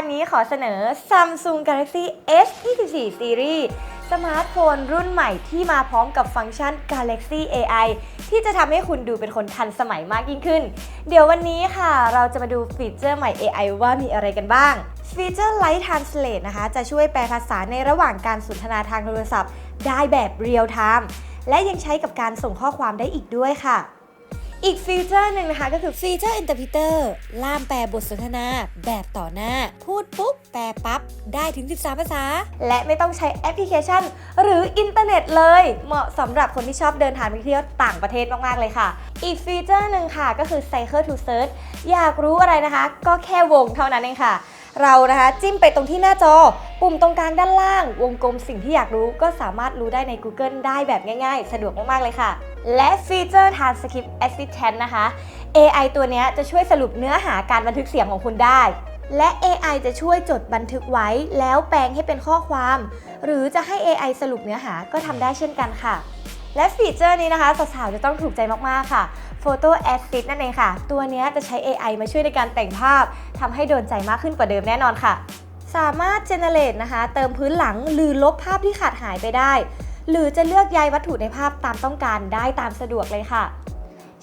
วันนี้ขอเสนอ Samsung Galaxy S24 Series สมาร์ทโฟนรุ่นใหม่ที่มาพร้อมกับฟังก์ชัน Galaxy AI ที่จะทำให้คุณดูเป็นคนทันสมัยมากยิ่งขึ้น เดี๋ยววันนี้ค่ะ เราจะมาดูฟีเจอร์ใหม่ AI ว่ามีอะไรกันบ้าง ฟีเจอร์ Light Translate นะคะ จะช่วยแปลภาษาในระหว่างการสนทนาทางโทรศัพท์ ได้แบบเรียลไทม์และยังใช้กับการส่งข้อความได้อีกด้วยค่ะ อีกฟีเจอร์หนึ่งนะคะก็คือฟีเจอร์ Interpreter ล่ามแปลบทสนทนา แบบต่อหน้า พูดปุ๊บ แปลปั๊บ ได้ถึง 13 ภาษา และไม่ต้องใช้แอปพลิเคชัน หรืออินเทอร์เน็ตเลย เหมาะสำหรับคนที่ชอบเดินทางไปเที่ยวต่างประเทศมาก ๆ เลยค่ะ อีกฟีเจอร์หนึ่งค่ะก็คือ Cycle to Search อยากรู้อะไรนะคะ ก็แค่วงเท่านั้นเองค่ะ เรานะคะจิ้มไปตรงที่หน้าจอ ปุ่มตรงกลางด้านล่าง วงกลมสิ่งที่อยากรู้ก็สามารถรู้ได้ใน Google ได้แบบง่าย ๆ สะดวกมาก ๆ เลยค่ะ และฟีเจอร์ Transcript Assistant นะคะ AI ตัวนี้จะช่วยสรุปเนื้อหาการบันทึกเสียงของคุณได้ และ AI จะช่วยจดบันทึกไว้ แล้วแปลงให้เป็นข้อความ หรือจะให้ AI สรุปเนื้อหาก็ทำได้เช่นกันค่ะ และฟีเจอร์นี้นะคะสาวๆจะต้องถูกใจมากๆค่ะ Photo Assist นั่นเองค่ะ ตัวนี้จะใช้ AI มาช่วยในการแต่งภาพทำให้โดนใจมากขึ้นกว่าเดิมแน่นอนค่ะ สามารถ generate นะคะ เติมพื้นหลังหรือลบภาพที่ขาดหายไปได้ หรือจะเลือกย้ายวัตถุในภาพตามต้องการได้ตามสะดวกเลยค่ะ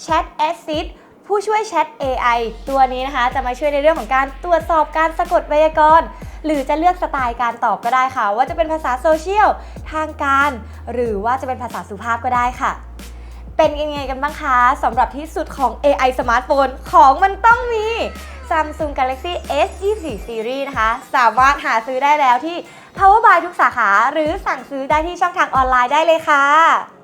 Chat Assist ผู้ช่วยแชท AI ตัวนี้นะคะ จะมาช่วยในเรื่องของการตรวจสอบการสะกดไวยากรณ์ หรือจะเลือกสไตล์การตอบก็ได้ค่ะ ว่าจะเป็นภาษาโซเชียลทางการ หรือว่าจะเป็นภาษาสุภาพก็ได้ค่ะ เป็นยังไงกันบ้างคะสำหรับที่สุดของ AI สมาร์ทโฟนของมันต้องมี Samsung Galaxy S24 Series นะคะ สามารถหาซื้อได้แล้วที่ Power by ทุกสาขา หรือสั่งซื้อได้ที่ช่องทางออนไลน์ได้เลยค่ะ